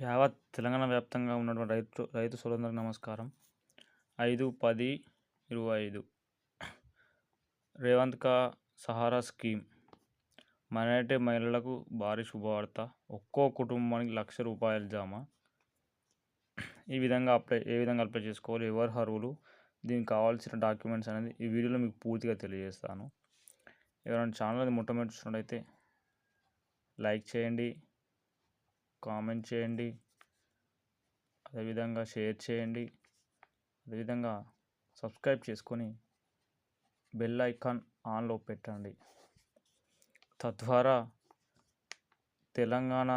యావత్ తెలంగాణ వ్యాప్తంగా ఉన్నటువంటి రైతు రైతు సోదరులకు నమస్కారం. ఐదు పది ఇరవై ఐదు. Revanth ka Sahara scheme. Minority మహిళలకు భారీ శుభవార్త. ఒక్కో కుటుంబానికి లక్ష రూపాయలు జామ. ఈ విధంగా అప్లై ఏ విధంగా అప్లై చేసుకోవాలి? ఎవరు అర్హులు? దీనికి కావాల్సిన డాక్యుమెంట్స్ అనేది ఈ వీడియోలో మీకు పూర్తిగా తెలియజేస్తాను. ఎవరైనా ఛానల్ మొట్టమొదటి చూసినట్టయితే లైక్ చేయండి. కామెంట్ చేయండి. అదేవిధంగా షేర్ చేయండి. అదేవిధంగా సబ్స్క్రైబ్ చేసుకొని బెల్ ఐకాన్ ఆన్లో పెట్టండి. తద్వారా తెలంగాణ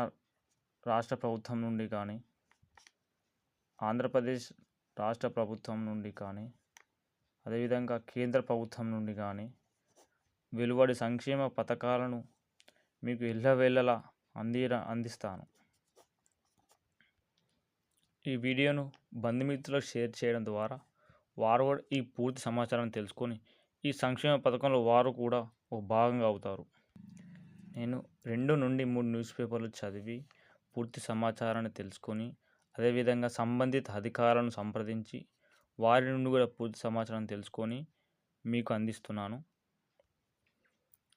రాష్ట్ర ప్రభుత్వం నుండి కానీ ఆంధ్రప్రదేశ్ రాష్ట్ర ప్రభుత్వం నుండి కానీ అదేవిధంగా కేంద్ర ప్రభుత్వం నుండి కానీ వెలువడి సంక్షేమ పథకాలను మీకు ఇళ్ళవేళ్ళలా అందిర అందిస్తాను. ఈ వీడియోను బంధుమిత్రులకు షేర్ చేయడం ద్వారా వారు కూడా ఈ పూర్తి సమాచారాన్ని తెలుసుకొని ఈ సంక్షేమ పథకంలో వారు కూడా ఒక భాగంగా అవుతారు. నేను రెండు నుండి మూడు న్యూస్ పేపర్లు చదివి పూర్తి సమాచారాన్ని తెలుసుకొని అదేవిధంగా సంబంధిత అధికారులను సంప్రదించి వారి నుండి కూడా పూర్తి సమాచారం తెలుసుకొని మీకు అందిస్తున్నాను.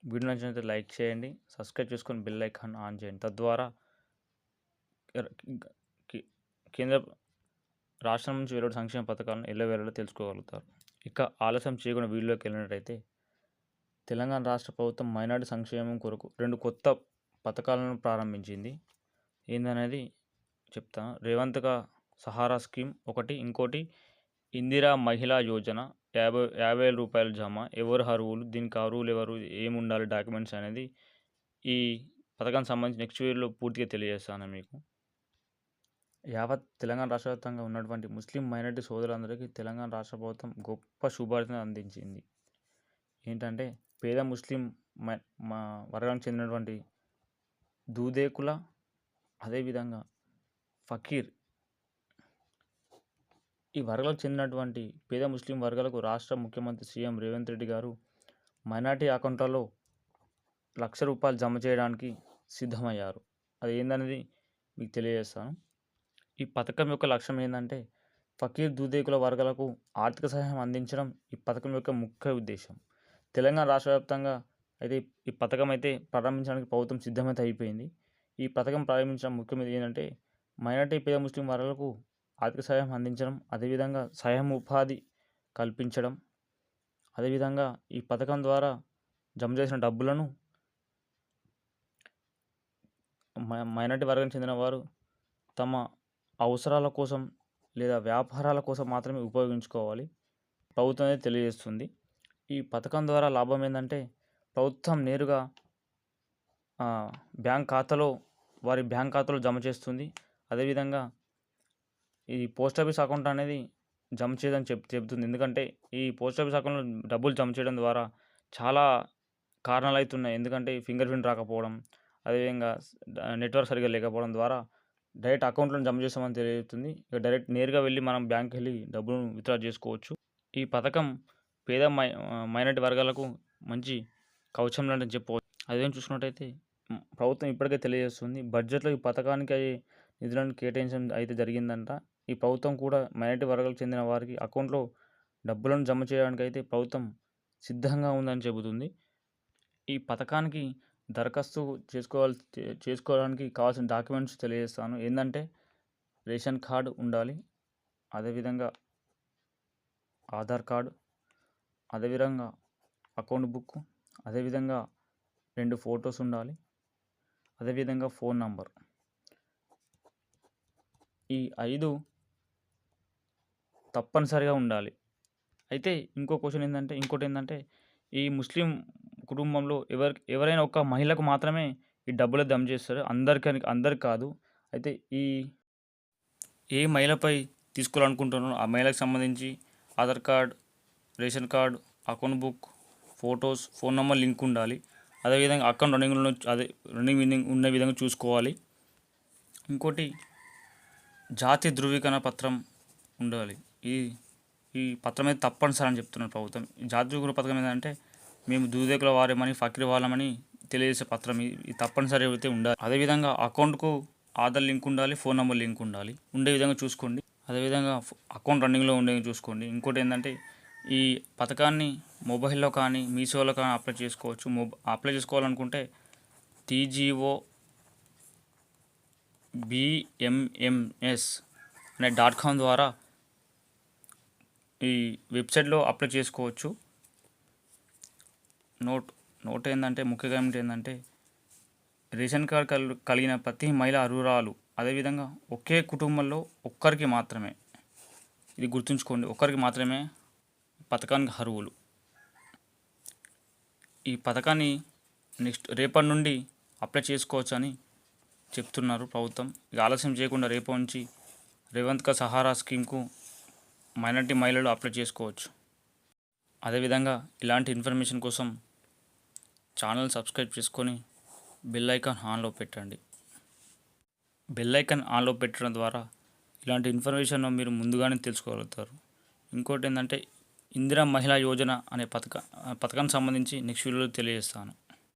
వీడియో నచ్చినట్లయితే లైక్ చేయండి సబ్స్క్రైబ్ చేసుకొని బెల్ ఐకాన్ ఆన్ చేయండి. తద్వారా కేంద్ర రాష్ట్రం నుంచి వెలువడే సంక్షేమ పథకాలను ఎల్లవేళలా తెలుసుకోగలుగుతారు. ఇక ఆలస్యం చేయకుండా వీడియోకి వెళ్ళినట్టయితే తెలంగాణ రాష్ట్ర ప్రభుత్వం మైనార్టీ సంక్షేమం కొరకు రెండు కొత్త పథకాలను ప్రారంభించింది. ఏందనేది చెప్తాను రేవంత్గా సహారా స్కీమ్ ఒకటి ఇంకోటి ఇందిరా మహిళా యోజన యాభై యాభై వేల రూపాయల జమ ఎవరు అరువులు దీనికి అరువులు ఎవరు ఏమి ఉండాలి డాక్యుమెంట్స్ అనేది ఈ పథకానికి సంబంధించి నెక్స్ట్ వీడియోలో పూర్తిగా తెలియజేస్తాను మీకు. యావత్ తెలంగాణ రాష్ట్ర వ్యాప్తంగా ఉన్నటువంటి ముస్లిం మైనారిటీ సోదరులందరికీ తెలంగాణ రాష్ట్ర ప్రభుత్వం గొప్ప శుభార్తను అందించింది. ఏంటంటే పేద ముస్లిం మై మా వర్గానికి చెందినటువంటి దూదేకుల అదేవిధంగా ఫకీర్ ఈ వర్గాలకు చెందినటువంటి పేద ముస్లిం వర్గాలకు రాష్ట్ర ముఖ్యమంత్రి సీఎం రేవంత్ రెడ్డి గారు మైనార్టీ అకౌంట్లలో లక్ష రూపాయలు జమ చేయడానికి సిద్ధమయ్యారు. అది ఏందనేది మీకు తెలియజేస్తాను. ఈ పథకం యొక్క లక్ష్యం ఏంటంటే ఫకీర్ దూదేకుల వర్గాలకు ఆర్థిక సహాయం అందించడం ఈ పథకం యొక్క ముఖ్య ఉద్దేశం. తెలంగాణ రాష్ట్ర వ్యాప్తంగా అయితే ఈ పథకం అయితే ప్రారంభించడానికి ప్రభుత్వం సిద్ధమైతే అయిపోయింది. ఈ పథకం ప్రారంభించడం ముఖ్యమైనది ఏంటంటే మైనార్టీ పేద ముస్లిం వర్గాలకు ఆర్థిక సహాయం అందించడం అదేవిధంగా సహాయం ఉపాధి కల్పించడం అదేవిధంగా ఈ పథకం ద్వారా జమ చేసిన డబ్బులను మై- మైనార్టీ వర్గానికి చెందిన వారు తమ అవసరాల కోసం లేదా వ్యాపారాల కోసం మాత్రమే ఉపయోగించుకోవాలి. ప్రభుత్వం అనేది తెలియజేస్తుంది. ఈ పథకం ద్వారా లాభం ఏంటంటే ప్రభుత్వం నేరుగా బ్యాంక్ ఖాతాలో వారి బ్యాంక్ ఖాతాలో జమ చేస్తుంది. అదేవిధంగా ఈ పోస్ట్ ఆఫీస్ అకౌంట్ అనేది జమ చేయదని చెప్ చెబుతుంది. ఎందుకంటే ఈ పోస్ట్ ఆఫీస్ అకౌంట్లో డబ్బులు జమ చేయడం ద్వారా చాలా కారణాలు అవుతున్నాయి ఎందుకంటే ఫింగర్ ప్రింట్ రాకపోవడం అదేవిధంగా నెట్వర్క్ సరిగ్గా లేకపోవడం ద్వారా డైరెక్ట్ అకౌంట్లో జమ చేస్తామని తెలియజేస్తుంది. ఇక డైరెక్ట్ నేరుగా వెళ్ళి మనం బ్యాంక్కి వెళ్ళి డబ్బును విత్డ్రా చేసుకోవచ్చు. ఈ పథకం పేద మై మైనార్టీ వర్గాలకు మంచి కవచం లాంటిది చెప్పవచ్చు. అదేం చూసుకున్నట్టయితే ప్రభుత్వం ఇప్పటికే తెలియజేస్తుంది. బడ్జెట్లో ఈ పథకానికి అయ్యే నిధులను కేటాయించడం అయితే జరిగిందంట. ఈ ప్రభుత్వం కూడా మైనార్టీ వర్గాలకు చెందిన వారికి అకౌంట్లో డబ్బులను జమ చేయడానికి అయితే ప్రభుత్వం సిద్ధంగా ఉందని చెబుతుంది. ఈ పథకానికి దరఖాస్తు చేసుకోవాలి చే- చేసుకోవడానికి కావాల్సిన డాక్యుమెంట్స్ తెలియజేస్తాను. ఏంటంటే రేషన్ కార్డు ఉండాలి. అదేవిధంగా ఆధార్ కార్డు అదేవిధంగా అకౌంట్ బుక్ అదేవిధంగా రెండు ఫొటోస్ ఉండాలి. అదేవిధంగా ఫోన్ నంబర్. ఈ ఐదు తప్పనిసరిగా ఉండాలి. అయితే ఇంకో క్వశ్చన్ ఏంటంటే ఇంకోటి ఏంటంటే ఈ ముస్లిం కుటుంబంలో ఎవరి ఎవరైనా ఒక మహిళకు మాత్రమే ఈ డబ్బులు దమ్ చేస్తారు. అందరికని అందరికి కాదు. అయితే ఈ ఏ మహిళపై తీసుకోవాలనుకుంటున్నారో ఆ మహిళకు సంబంధించి Aadhaar card ration card account book photos phone number link ఉండాలి. అదేవిధంగా అకౌంట్ రన్నింగ్లో అదే రన్నింగ్ విన్నింగ్ ఉన్న విధంగా చూసుకోవాలి. ఇంకోటి జాతి ధృవీకరణ పత్రం ఉండాలి. ఈ ఈ పత్రం అయితే తప్పనిసరి అని చెప్తున్నారు ప్రభుత్వం. జాతీయ జాతి ధృవీకరణ పథకం ఏంటంటే మేము దూదేకుల వారేమని ఫకీర్ వాళ్ళమని తెలియజేసే పత్రం ఇది తప్పనిసరి అయితే ఉండాలి. అదేవిధంగా అకౌంట్కు ఆధార్ లింక్ ఉండాలి ఫోన్ నెంబర్ లింక్ ఉండాలి. ఉండే విధంగా చూసుకోండి. అదేవిధంగా అకౌంట్ రన్నింగ్లో ఉండేవి చూసుకోండి. ఇంకోటి ఏంటంటే ఈ పథకాన్ని మొబైల్లో కానీ మీషోలో కానీ అప్లై చేసుకోవచ్చు. మొబ అప్లై చేసుకోవాలనుకుంటే టీజీఓ బిఎంఎంఎస్ అనే డాట్ కామ్ ద్వారా ఈ వెబ్సైట్లో అప్లై చేసుకోవచ్చు. నోట్ నోట్ ఏంటంటే ముఖ్యంగా ఏమిటి ఏంటంటే రేషన్ కార్డ్ కల్ కలిగిన ప్రతి మహిళ అర్హురాలు అదేవిధంగా ఒకే కుటుంబంలో ఒక్కరికి మాత్రమే ఇది గుర్తుంచుకోండి ఒక్కరికి మాత్రమే పథకానికి అర్హులు. ఈ పథకాన్ని నెక్స్ట్ రేపటి నుండి అప్లై చేసుకోవచ్చు అని చెప్తున్నారు ప్రభుత్వం. ఇక ఆలస్యం చేయకుండా రేపు నుంచి రేవంత్ కా సహారా స్కీమ్కు మైనార్టీ మహిళలు అప్లై చేసుకోవచ్చు. అదేవిధంగా ఇలాంటి ఇన్ఫర్మేషన్ కోసం ఛానల్ సబ్స్క్రైబ్ చేసుకొని బెల్ ఐకాన్ ఆన్లో పెట్టండి. బెల్ ఐకాన్ ఆన్లో పెట్టడం ద్వారా ఇలాంటి ఇన్ఫర్మేషన్ మీరు ముందుగానే తెలుసుకోగలుగుతారు. ఇంకోటి ఏంటంటే ఇందిరా మహిళా యోజన అనే పథక పథకానికి సంబంధించి నెక్స్ట్ వీడియోలో తెలియజేస్తాను.